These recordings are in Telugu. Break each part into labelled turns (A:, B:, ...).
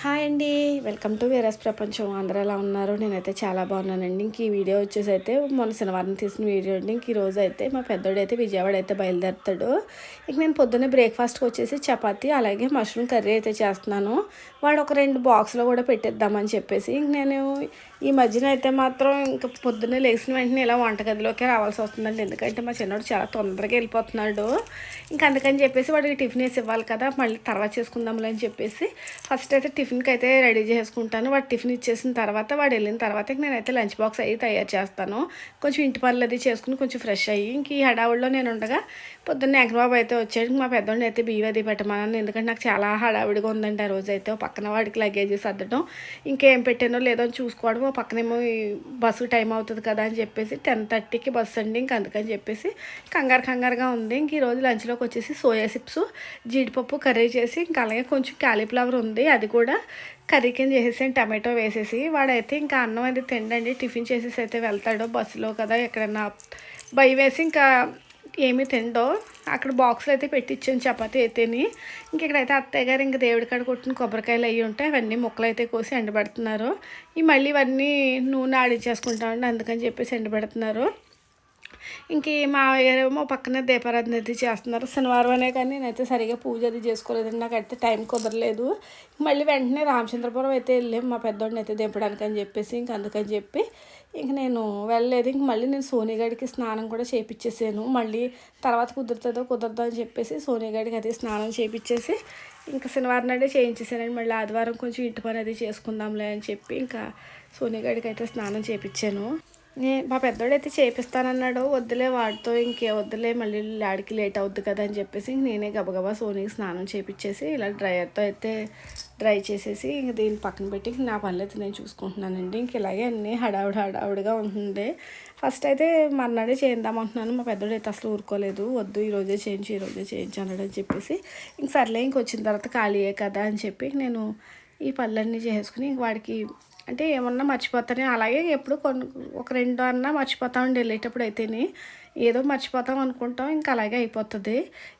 A: హాయ్ అండి. వెల్కమ్ టు వీరస్ ప్రపంచం. అందరూ ఎలా ఉన్నారు? నేనైతే చాలా బాగున్నానండి. ఇంక ఈ వీడియో వచ్చేసి అయితే మొన్న శనివారం తీసిన వీడియో అండి. ఇంక ఈ రోజు అయితే మా పెద్దోడు అయితే విజయవాడ అయితే బయలుదేరుతాడు. ఇక నేను పొద్దున్నే బ్రేక్ఫాస్ట్కి వచ్చేసి చపాతీ అలాగే మష్రూమ్ కర్రీ అయితే చేస్తున్నాను. వాడు ఒక రెండు బాక్స్లో కూడా పెట్టేద్దామని చెప్పేసి ఇంక నేను ఈ మధ్యన అయితే మాత్రం ఇంకా పొద్దున్నే లేచిన వెంటనే ఇలా వంటగదిలోకి రావాల్సి వస్తుందండి. ఎందుకంటే మా చిన్నోడు చాలా తొందరగా వెళ్ళిపోతున్నాడు. ఇంకా అందుకని చెప్పేసి వాడికి టిఫిన్ వేసి ఇవ్వాలి కదా మళ్ళీ తర్వాత చేసుకుందాంలే అని చెప్పేసి ఫస్ట్ అయితే టిఫిన్కి అయితే రెడీ చేసుకుంటాను. వాడు టిఫిన్ ఇచ్చేసిన తర్వాత వాడు వెళ్ళిన తర్వాత నేనైతే లంచ్ బాక్స్ అయ్యి తయారు చేస్తాను. కొంచెం ఇంటి పనులు అది చేసుకుని కొంచెం ఫ్రెష్ అయ్యి ఇంక ఈ హడావుడిలో నేను ఉండగా పొద్దున్న బాబు అయితే వచ్చాడు. మా పెద్దోడిని అయితే బియ్యం అది పెట్టమన్నాను. ఎందుకంటే నాకు చాలా హడావిడిగా ఉందండి ఆ రోజు అయితే. పక్కన వాడికి లగేజ్ సర్దడం ఇంకేం పెట్టానో లేదో అని చూసుకోవడం. ఓ పక్కనేమో బస్సు టైం అవుతుంది కదా అని చెప్పేసి టెన్ థర్టీకి బస్సు అండి ఇంక అందుకని చెప్పేసి కంగారు కంగారుగా ఉంది. ఇంక ఈరోజు లంచ్లోకి వచ్చేసి సోయా చిప్స్ జీడిపప్పు కర్రీ చేసి ఇంకా అలాగే కొంచెం క్యాలీఫ్లవర్ ఉంది. అది కూడా కర్రీ కింద చేసేసి టమాటో వేసేసి వాడైతే ఇంకా అన్నం అది తిండండి టిఫిన్ చేసేసి అయితే వెళ్తాడు బస్సులో కదా ఎక్కడైనా భయం వేసి ఇంకా ఏమీ తిండో అక్కడ బాక్స్లో అయితే పెట్టించాను చపాతీ అయితేని. ఇంక ఇక్కడైతే అత్తయ్య గారు ఇంకా దేవుడి కాడ కొట్టిన కొబ్బరికాయలు అయ్యి ఉంటాయి అవన్నీ ముక్కలు అయితే కోసి ఎండబెడుతున్నారు. ఈ మళ్ళీ ఇవన్నీ నూనె ఆడించేసుకుంటామండి అందుకని చెప్పేసి ఎండబెడుతున్నారు. ఇంక మా ఏమో పక్కనే దీపారాధన అది చేస్తున్నారు. శనివారం అనే కానీ నేనైతే సరిగా పూజ అది చేసుకోలేదండి. నాకు అయితే టైం కుదరలేదు. మళ్ళీ వెంటనే రామచంద్రపురం అయితే వెళ్ళాము మా పెద్దోడిని అయితే దింపడానికి అని చెప్పేసి ఇంక అందుకని చెప్పి ఇంక నేను వెళ్ళలేదు. ఇంక మళ్ళీ నేను సోనిగాడికి స్నానం కూడా చేయించేసాను మళ్ళీ తర్వాత కుదురుతుందో కుదరదో అని చెప్పేసి సోనిగాడికి అది స్నానం చేయించేసి ఇంకా శనివారం నాడే చేయించేసానండి. మళ్ళీ ఆదివారం కొంచెం ఇంటి పని అది చేసుకుందాంలే అని చెప్పి ఇంకా సోనిగాడికి అయితే స్నానం చేయించాను నే మా అయితే చేపిస్తానన్నాడు వద్దులే వాడితో ఇంకే వద్దులే మళ్ళీ లాడికి లేట్ అవుద్ది కదా అని చెప్పేసి ఇంక నేనే గబగబా సోనీకి స్నానం చేపించేసి ఇలా డ్రైయర్తో అయితే డ్రై చేసేసి ఇంక దీన్ని పక్కన పెట్టి నా పనులు అయితే నేను చూసుకుంటున్నానండి. ఇంక ఇలాగే అన్నీ హడావుడి హడావుడిగా ఉంటుంది ఫస్ట్ అయితే మర్నాడే చేద్దామంటున్నాను మా పెద్దోడు అయితే అసలు ఊరుకోలేదు. వద్దు ఈరోజే చేయించు ఈరోజే చేయించు అన్నాడు అని చెప్పేసి ఇంక సర్లే ఇంక వచ్చిన తర్వాత ఖాళీయే కదా అని చెప్పి నేను ఈ పళ్ళన్నీ చేసుకుని ఇంక వాడికి అంటే ఏమన్నా మర్చిపోతానే. అలాగే ఎప్పుడు కొన్ని ఒక రెండు అన్నా మర్చిపోతామండి వెళ్ళేటప్పుడు అయితేనే ఏదో మర్చిపోతాం అనుకుంటాం. ఇంకా అలాగే అయిపోతుంది.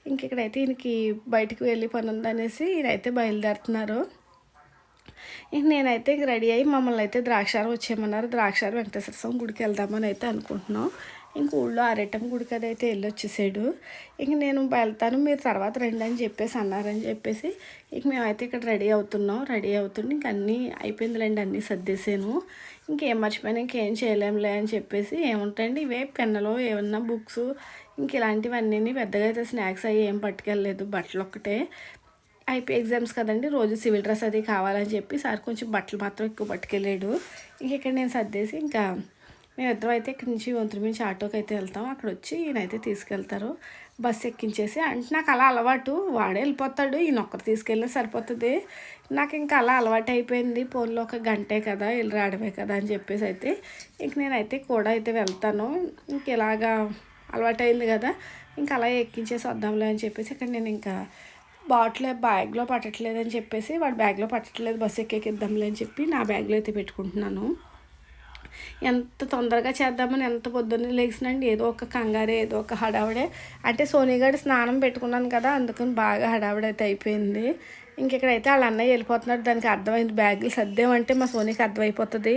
A: ఇంక ఇక్కడైతే ఈయనకి బయటికి వెళ్ళి పని ఉందనేసి ఈయనైతే బయలుదేరుతున్నారు. ఇంక నేనైతే ఇంక రెడీ అయ్యి మమ్మల్ని అయితే ద్రాక్షారం వచ్చేయమన్నారు. ద్రాక్షారం వెంకటేశ్వర స్వామి గుడికి వెళ్దామని అయితే అనుకుంటున్నాం. ఇంక ఊళ్ళో అరటం గుడికి అది అయితే వెళ్ళి వచ్చేసాడు ఇంక నేను వెళ్తాను మీరు తర్వాత రండి అని చెప్పేసి అన్నారని చెప్పేసి ఇంక మేమైతే ఇక్కడ రెడీ అవుతున్నాం. రెడీ అవుతుంటే ఇంక అన్నీ అయిపోయిందిలేండి అన్నీ సర్దేశాను. ఇంకేం మర్చిపోయినా ఇంకేం చేయలేంలే అని చెప్పేసి ఏముంటాయండి ఇవే పెన్నులు ఏమన్నా బుక్స్ ఇంక ఇలాంటివన్నీ పెద్దగా అయితే స్నాక్స్ అవి ఏం పట్టుకెళ్ళలేదు బట్టలు ఒక్కటే. అయిపోయి ఎగ్జామ్స్ కదండి రోజు సివిల్ డ్రెస్ అది కావాలని చెప్పి సార్ కొంచెం బట్టలు మాత్రం ఎక్కువ పట్టుకెళ్ళాడు. ఇంక ఇక్కడ నేను సర్దేసి ఇంకా మేమిద్దరం అయితే ఇక్కడి నుంచి వంతుల నుంచి ఆటోకి అయితే వెళ్తాం. అక్కడ వచ్చి ఈయనైతే తీసుకెళ్తారు. బస్సు ఎక్కించేసి అంటే నాకు అలా అలవాటు. వాడే వెళ్ళిపోతాడు. ఈయన ఒక్కరు తీసుకెళ్ళినా సరిపోతుంది. నాకు ఇంకా అలా అలవాటు అయిపోయింది. ఫోన్లో ఒక గంటే కదా వెళ్ళి రావడమే కదా అని చెప్పేసి అయితే ఇంక నేనైతే కూడా అయితే వెళ్తాను. ఇంక ఇలాగా అలవాటైంది కదా ఇంకా అలా ఎక్కించేసి వద్దాంలే అని చెప్పేసి ఇక్కడ నేను ఇంకా బాటిల్ బ్యాగ్లో పట్టట్లేదు అని చెప్పేసి వాడు బ్యాగ్లో పట్టట్లేదు. బస్సు ఎక్కేకిద్దాంలే అని చెప్పి నా బ్యాగ్లో అయితే పెట్టుకుంటున్నాను. ఎంత తొందరగా చేద్దామని ఎంత పొద్దున్నే లేచినండి ఏదో ఒక కంగారే ఏదో ఒక హడావిడే. అంటే సోనీగాడి స్నానం పెట్టుకున్నాను కదా అందుకని బాగా హడావిడైతే అయిపోయింది. ఇంకెక్కడైతే వాళ్ళ అన్నయ్య వెళ్ళిపోతున్నాడు దానికి అర్థమైంది బ్యాగులు సర్దేమంటే మా సోనీకి అర్థమైపోతుంది.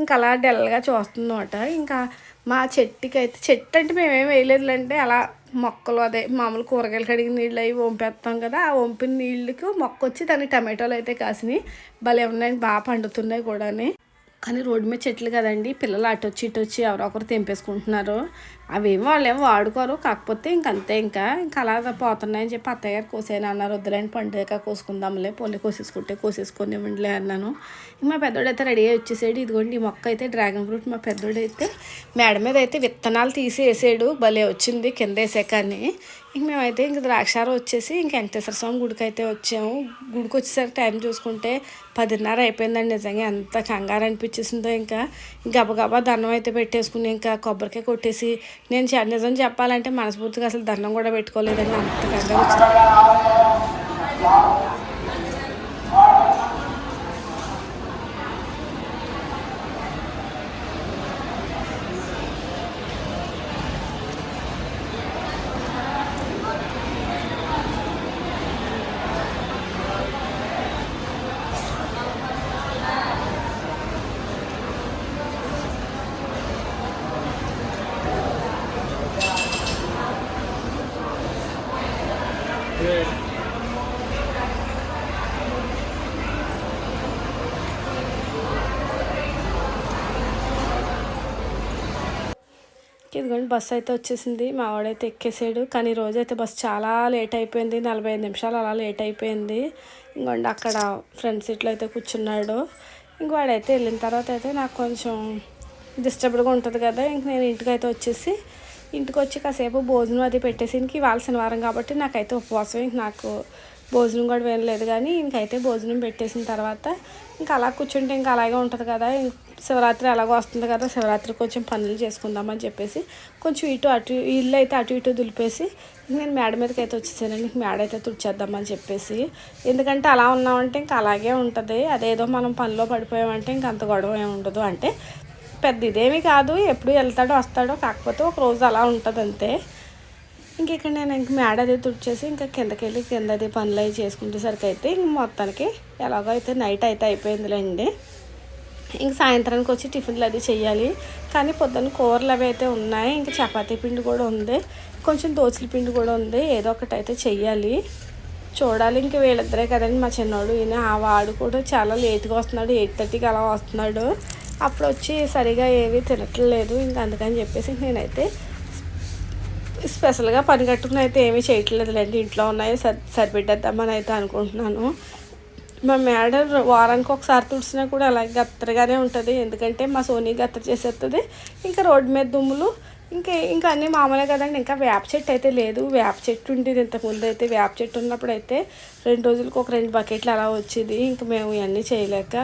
A: ఇంకా అలా డల్గా చూస్తుందన్నమాట. ఇంకా మా చెట్టుకి అయితే చెట్టు అంటే మేమేం వేయలేదులంటే అలా మొక్కలు అదే మామూలు కూరగాయలు కడిగిన నీళ్ళు అవి వంపేస్తాం కదా ఆ వంపిన నీళ్ళకి మొక్క వచ్చి దానికి టమాటోలు అయితే కాసినాయి. భలే ఉన్నాయి బాగా పండుతున్నాయి కూడాని. కానీ రోడ్డు మీద చెట్లు కదండి. పిల్లలు అటు వచ్చి ఇటు వచ్చి ఎవరో ఒకరు తెంపేసుకుంటున్నారు. అవేమో వాళ్ళు వాడుకోరు. కాకపోతే ఇంకంతే ఇంకా. ఇంకా అలా పోతున్నాయని చెప్పి అత్తయ్య గారు కోసేయని అన్నారు. వద్దులేని పండుగ కోసుకుందాంలే పొల్లి కోసేసుకుంటే కోసేసుకొని ఇవ్వండిలే అన్నాను. మా పెద్దోడైతే రెడీ అయ్యి వచ్చేసాడు. ఇదిగోండి ఈ మొక్క అయితే డ్రాగన్ ఫ్రూట్ మా పెద్దోడైతే మేడ మీద అయితే విత్తనాలు తీసి వేసాడు భలే వచ్చింది కింద వేసాకని ఇంక మేమైతే ఇంక ద్రాక్షారం వచ్చేసి ఇంక వెంకటేశ్వర స్వామి గుడికి అయితే వచ్చాము. గుడికి వచ్చేసరికి టైం చూసుకుంటే పదిన్నర అయిపోయిందండి నిజంగా. ఎంత కంగారు అనిపించేసిందో ఇంకా. గబగబా దండం అయితే పెట్టేసుకుని ఇంకా కొబ్బరికాయ కొట్టేసి నేను నిజం చెప్పాలంటే మనస్ఫూర్తిగా అసలు దండం కూడా పెట్టుకోలేదండి. అంత కంగారు వచ్చింది ఇదిగోండి బస్సు అయితే వచ్చేసింది. మా వాడైతే ఎక్కేసాడు. కానీ రోజైతే రోజు అయితే బస్సు చాలా లేట్ అయిపోయింది. నలభై ఐదు నిమిషాలు అలా లేట్ అయిపోయింది. ఇంకోండి అక్కడ ఫ్రంట్ సీట్లో అయితే కూర్చున్నాడు. ఇంక వాడైతే వెళ్ళిన తర్వాత అయితే నాకు కొంచెం డిస్టర్బ్డ్గా ఉంటుంది కదా ఇంక నేను ఇంటికి అయితే వచ్చేసి ఇంటికి వచ్చి కాసేపు భోజనం అది పెట్టేసి ఇంక ఇవాళ శనివారం కాబట్టి నాకైతే ఉపవాసం. ఇంక నాకు భోజనం కూడా వినలేదు కానీ ఇంకైతే భోజనం పెట్టేసిన తర్వాత ఇంకా అలా కూర్చుంటే ఇంకా అలాగే ఉంటుంది కదా శివరాత్రి అలాగో వస్తుంది కదా శివరాత్రి కొంచెం పనులు చేసుకుందామని చెప్పేసి కొంచెం ఇటు అటు ఇల్లు అయితే అటు ఇటు దులిపేసి నేను మేడ మీదకి అయితే వచ్చేసానండి మేడ అయితే తుడిచేద్దామని చెప్పేసి. ఎందుకంటే అలా ఉన్నామంటే ఇంకా అలాగే ఉంటుంది అదేదో మనం పనిలో పడిపోయామంటే ఇంక అంత గొడవ ఏమి ఉండదు అంటే పెద్ద ఇదేమీ కాదు ఎప్పుడు వెళ్తాడో వస్తాడో కాకపోతే ఒక రోజు అలా ఉంటుంది అంతే ఇంక ఇక్కడ నేను ఇంక మేడ అది తుడిచేసి ఇంకా కిందకి వెళ్ళి కిందది పనులు అవి చేసుకునేసరికి అయితే ఇంక మొత్తానికి ఎలాగో అయితే నైట్ అయితే అయిపోయిందిలేండి. ఇంక సాయంత్రానికి వచ్చి టిఫిన్లు అది చెయ్యాలి. కానీ పొద్దున్న కూరలు అవి అయితే ఉన్నాయి. ఇంకా చపాతీ పిండి కూడా ఉంది. కొంచెం దోశల పిండి కూడా ఉంది. ఏదో ఒకటి అయితే చెయ్యాలి. చూడాలి ఇంక వీళ్ళిద్దరే కదండి. మా చిన్నోడు ఈయన ఆ వాడు కూడా చాలా లేట్గా వస్తున్నాడు. ఎయిట్ థర్టీకి అలా వస్తున్నాడు. అప్పుడు వచ్చి సరిగా ఏవి తినట్లేదు. ఇంకా అందుకని చెప్పేసి నేనైతే స్పెషల్గా పని కట్టుకుని అయితే ఏమీ చేయట్లేదులేండి. ఇంట్లో ఉన్నాయి సరి సరిపెట్టేద్దామని అయితే అనుకుంటున్నాను. మా మేడం వారానికి ఒకసారి తుడిచినా కూడా అలాగే గత్తరగానే ఉంటుంది. ఎందుకంటే మా సోనీ గత్తర చేసేస్తుంది ఇంకా రోడ్డు మీద దుమ్ములు ఇంకా ఇంకా అన్నీ మామూలే కదండి. ఇంకా వేప చెట్టు అయితే లేదు. వేప చెట్టు ఉండేది ఇంతకుముందు అయితే. వేప చెట్టు ఉన్నప్పుడు అయితే రెండు రోజులకు ఒక రెండు బకెట్లు అలా వచ్చేది. ఇంక మేము ఇవన్నీ చేయలేక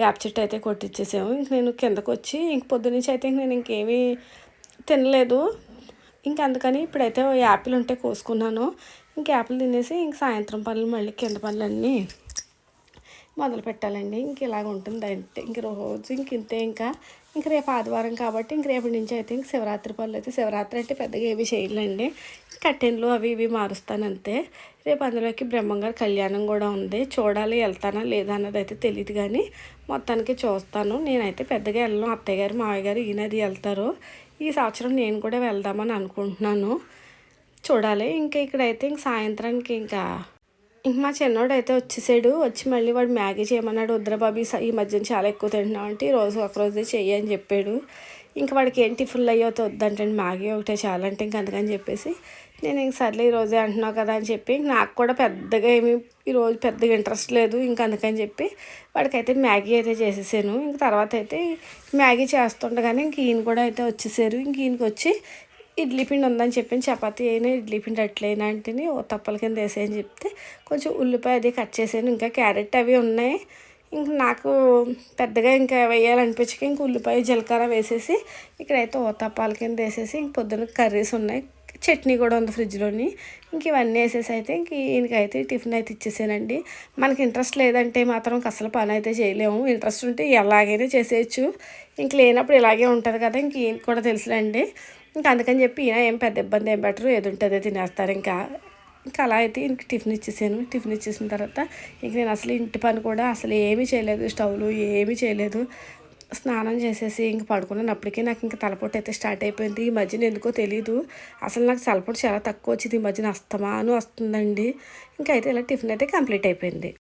A: వేప చెట్టు అయితే కొట్టించేసాము ఇంక నేను కిందకు వచ్చి ఇంక పొద్దునుంచి అయితే నేను ఇంకేమీ తినలేదు. ఇంకా అందుకని ఇప్పుడైతే యాపిల్ ఉంటే కోసుకున్నాను. ఇంక యాపిల్ తినేసి ఇంక సాయంత్రం పనులు మళ్ళీ కింద పనులన్నీ మొదలు పెట్టాలండి. ఇంక ఇలాగ ఉంటుంది అంటే ఇంక రోజు ఇంక ఇంతే ఇంకా. ఇంక రేపు ఆదివారం కాబట్టి ఇంక రేపటి నుంచి అయితే ఇంక శివరాత్రి పనులు అయితే శివరాత్రి అంటే పెద్దగా ఏవి చేయలేండి కట్టెన్లు అవి ఇవి మారుస్తాను అంతే. రేపు అందులోకి బ్రహ్మంగారు కళ్యాణం కూడా ఉంది. చూడాలి వెళ్తానా లేదా అన్నది అయితే తెలియదు కానీ మొత్తానికి చూస్తాను. నేనైతే పెద్దగా వెళ్ళను. అత్తయ్య గారు మావయ్య గారు ఈయనది వెళ్తారు. ఈ సంవత్సరం నేను కూడా వెళ్దామని అనుకుంటున్నాను. చూడాలి. ఇంకా ఇక్కడైతే ఇంక సాయంత్రానికి ఇంకా ఇంక మా చిన్నోడు అయితే వచ్చేసాడు. వచ్చి మళ్ళీ వాడు మ్యాగీ చేయమన్నాడు. వద్దురా బాబీ ఈ మధ్యన చాలా ఎక్కువ తింటున్నామంటే ఈ రోజు ఒకరోజే చెయ్యి అని చెప్పాడు. ఇంకా వాడికి ఏం ఫుల్ అయ్యో వద్దంటే మ్యాగీ ఒకటే చాలంటే ఇంక అందుకని చెప్పేసి నేను ఇంక సర్లే ఈరోజే అంటున్నావు కదా అని చెప్పి నాకు కూడా పెద్దగా ఏమి ఈరోజు పెద్దగా ఇంట్రెస్ట్ లేదు ఇంక అందుకని చెప్పి వాడికైతే మ్యాగీ అయితే చేసేసాను. ఇంక తర్వాత అయితే మ్యాగీ చేస్తుండగానే ఇంక ఈయన కూడా అయితే వచ్చేసారు. ఇంక ఈయనకి వచ్చి ఇడ్లీ పిండి ఉందని చెప్పి చపాతీ అయినా ఇడ్లీ పిండి అట్లయినా అంటే ఓ తప్పల కింద వేసేయని చెప్తే కొంచెం ఉల్లిపాయ అది కట్ చేసాను ఇంకా క్యారెట్ అవి ఉన్నాయి. ఇంక నాకు పెద్దగా ఇంకా వేయాలనిపించక ఇంక ఉల్లిపాయ జీలకర్ర వేసేసి ఇక్కడైతే ఓతాపాల కింద వేసేసి ఇంక పొద్దున్న కర్రీస్ ఉన్నాయి. చట్నీ కూడా ఉంది ఫ్రిడ్జ్లోని. ఇంక ఇవన్నీ వేసేసి అయితే ఇంక ఈయనకైతే టిఫిన్ అయితే ఇచ్చేసానండి. మనకి ఇంట్రెస్ట్ లేదంటే మాత్రం అసలు పని అయితే చేయలేము. ఇంట్రెస్ట్ ఉంటే ఎలాగైనా చేసేయచ్చు. ఇంక లేనప్పుడు ఇలాగే ఉంటుంది కదా ఇంక ఈయనకి కూడా తెలుసులేండి. ఇంకా అందుకని చెప్పి ఈయన ఏం పెద్ద ఇబ్బంది ఏం పెట్టరు. ఏది ఉంటుందో తినేస్తారు ఇంకా. ఇంకా అలా అయితే ఇంక టిఫిన్ ఇచ్చేసాను. టిఫిన్ ఇచ్చేసిన తర్వాత ఇంక నేను అసలు ఇంటి పని కూడా అసలు ఏమీ చేయలేదు. స్టవ్లు ఏమీ చేయలేదు. స్నానం చేసేసి ఇంక పడుకున్నప్పటికీ నాకు ఇంకా తలపొట్టు అయితే స్టార్ట్ అయిపోయింది. ఈ మధ్యన ఎందుకో తెలియదు అసలు నాకు తలపొట్టు చాలా తక్కువ వచ్చింది. ఈ మధ్యన అస్తమాను వస్తుందండి. ఇంకైతే అయితే ఇలా టిఫిన్ అయితే కంప్లీట్ అయిపోయింది.